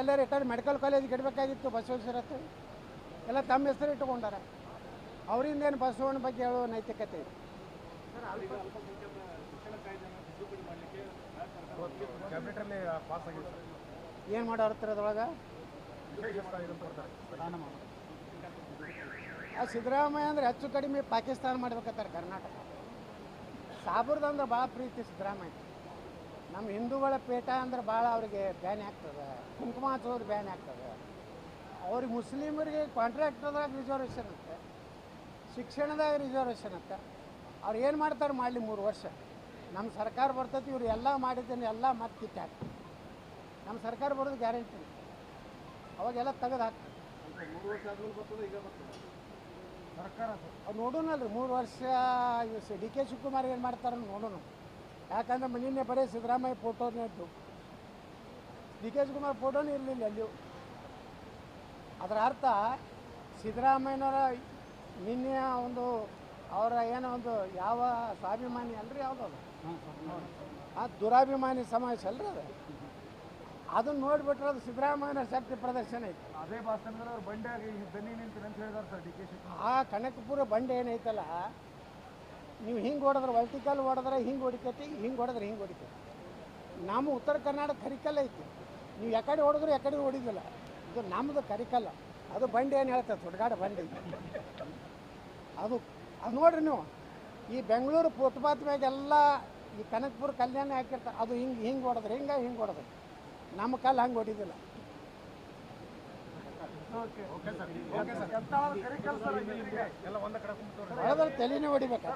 ಎಲ್ಲ retired medical ಕಾಲೇಜ್ಗೆ ಇಡಬೇಕಾಗಿತ್ತು ಬಸವೇಶ್ವರತ್ತು ಎಲ್ಲ ತಮ್ಮ ಹೆಸರು ಇಟ್ಟುಕೊಂಡಾರ. ಅವರಿಂದ ಏನು ಬಸವಣ್ಣ ಬಗ್ಗೆ ಹೇಳೋ ನೈತಿಕತೆ ಇದೆ ಕ್ಯಾಬಿನೆಟಲ್ಲಿ ಪಾಸ್ ಆಗಿದೆ ಸರ್. ಏನು ಮಾಡೋರ್ತಾರೆ ಅದ್ರೊಳಗೆ? ಆ ಸಿದ್ದರಾಮಯ್ಯ ಅಂದ್ರೆ ಹೆಚ್ಚು ಕಡಿಮೆ ಪಾಕಿಸ್ತಾನ ಮಾಡ್ಬೇಕತ್ತಾರೆ ಕರ್ನಾಟಕ. ಸಾಬರ್ದಂದ್ರೆ ಭಾಳ ಪ್ರೀತಿ ಸಿದ್ದರಾಮಯ್ಯ. ನಮ್ಮ ಹಿಂದೂಗಳ ಪೇಟ ಅಂದ್ರೆ ಭಾಳ ಅವ್ರಿಗೆ ಬ್ಯಾನ್ ಆಗ್ತದೆ. ಕುಂಕುಮ ಹಚ್ಚೋದು ಬ್ಯಾನ್ ಆಗ್ತದೆ. ಅವ್ರಿಗೆ ಮುಸ್ಲಿಮರಿಗೆ ಕಾಂಟ್ರಾಕ್ಟರ್ದಾಗ ರಿಸರ್ವೇಷನ್ ಅಂತೆ ಶಿಕ್ಷಣದಾಗ ರಿಸರ್ವೇಷನ್ ಅಂತೆ ಅವ್ರು ಏನು ಮಾಡ್ತಾರೆ ಮಾಡಲಿ ಮೂರು ವರ್ಷ. ನಮ್ಮ ಸರ್ಕಾರ ಬರ್ತೈತಿ ಇವ್ರು ಎಲ್ಲ ಮಾಡಿದ್ದೇನೆ ಎಲ್ಲ ಮತ್ತೆ ಕಿಟ್ಟ ಹಾಕ್ತಾರೆ. ನಮ್ಮ ಸರ್ಕಾರ ಬರೋದು ಗ್ಯಾರಂಟಿ ಅವಾಗೆಲ್ಲ ತೆಗೆದು ಹಾಕ್ತಾರೆ. ಸರ್ಕಾರ ಸರ್ ಅದು ನೋಡೋಣಲ್ರಿ ಮೂರು ವರ್ಷ ಡಿ ಕೆ ಶಿವಕುಮಾರ್ ಏನು ಮಾಡ್ತಾರೆ ನೋಡೋಣ ಯಾಕಂದ್ರೆ ನಿನ್ನೆ ಬರೀ ಸಿದ್ದರಾಮಯ್ಯ ಫೋಟೋನೇ ಇದ್ದು. ಡಿ ಕೆ ಶಿವಕುಮಾರ್ ಫೋಟೋನೇ ಇರಲಿಲ್ಲ ಅಲ್ಲಿ. ಅದರ ಅರ್ಥ ಸಿದ್ದರಾಮಯ್ಯನವರ ನಿನ್ನೆ ಒಂದು ಅವರ ಏನೋ ಒಂದು ಯಾವ ಸ್ವಾಭಿಮಾನಿ ಅಲ್ರಿ ಯಾವುದು ಅದು? ಆ ದುರಾಭಿಮಾನಿ ಸಮಾವೇಶ ಅಲ್ರಿ ಅದು? ಅದನ್ನ ನೋಡಿಬಿಟ್ರೆ ಅದು ಸಿದ್ದರಾಮಯ್ಯನ ಶಕ್ತಿ ಪ್ರದರ್ಶನ ಐತೆ. ಅದೇ ಭಾಷಣದಲ್ಲಿ ಅವ್ರು ಬಂಡೆಯಾಗಿ ದನಿ ನಿಂತು ಅಂತ ಹೇಳಿದಾರೆ ಸರ್ ಡಿ ಕೆ ಶಿವಕುಮಾರ್. ಆ ಕನಕಪುರ ಬಂಡೆ ಏನೈತಲ್ಲ ನೀವು ಹಿಂಗೆ ಹೊಡೆದ್ರೆ ವರ್ಟಿಕಲ್ ಹೊಡೆದ್ರೆ ಹಿಂಗೆ ಹೊಡಿತೈತಿ, ಹಿಂಗೆ ಹೊಡೆದ್ರೆ ಹಿಂಗೆ ಹೊಡಿತೈತಿ. ನಮ್ಮ ಉತ್ತರ ಕರ್ನಾಟಕ ಕರಿಕಲ್ಲ ಐತಿ. ನೀವು ಯಾಕಡೆ ಹೊಡೆದ್ರು ಯಾಕಡೆ ಹೊಡಿದಿಲ್ಲ. ಇದು ನಮ್ಮದು ಕರಿಕಲ್ಲ. ಅದು ಬಂಡಿ ಏನು ಹೇಳ್ತದೆ ಸುಡ್ಗಾಡ ಬಂಡಿ. ಅದು ಅದು ನೋಡ್ರಿ ನೀವು. ಈ ಬೆಂಗಳೂರು ಫುಟ್ಪಾತ್ ಮ್ಯಾಗೆಲ್ಲ ಈ ಕನಕಪುರ ಕಲ್ಯಾಣ ಹಾಕಿರ್ತಾರೆ ಅದು ಹಿಂಗೆ ಹಿಂಗೆ ಹೊಡೆದ್ರೆ ಹಿಂಗೆ ಹಿಂಗೆ ಹೊಡೆದ್ರೆ? ನಮ್ಮ ಕಲ್ಲು ಹಂಗೆ ಹೊಡಿದಿಲ್ಲ okay okay sir okay sir Yatnal ಕರಿಕಲ್ ಸರ್ ಹಂಗಿದ್ರೆ ಈಗ ಎಲ್ಲ ಒಂದ ಕಡೆ ಕುಂತ್ಕೊಂಡ್ರೆ ಹೊಡೆದ್ರೆ ತಲೆನೇ ಹೊಡಿಬೇಕು?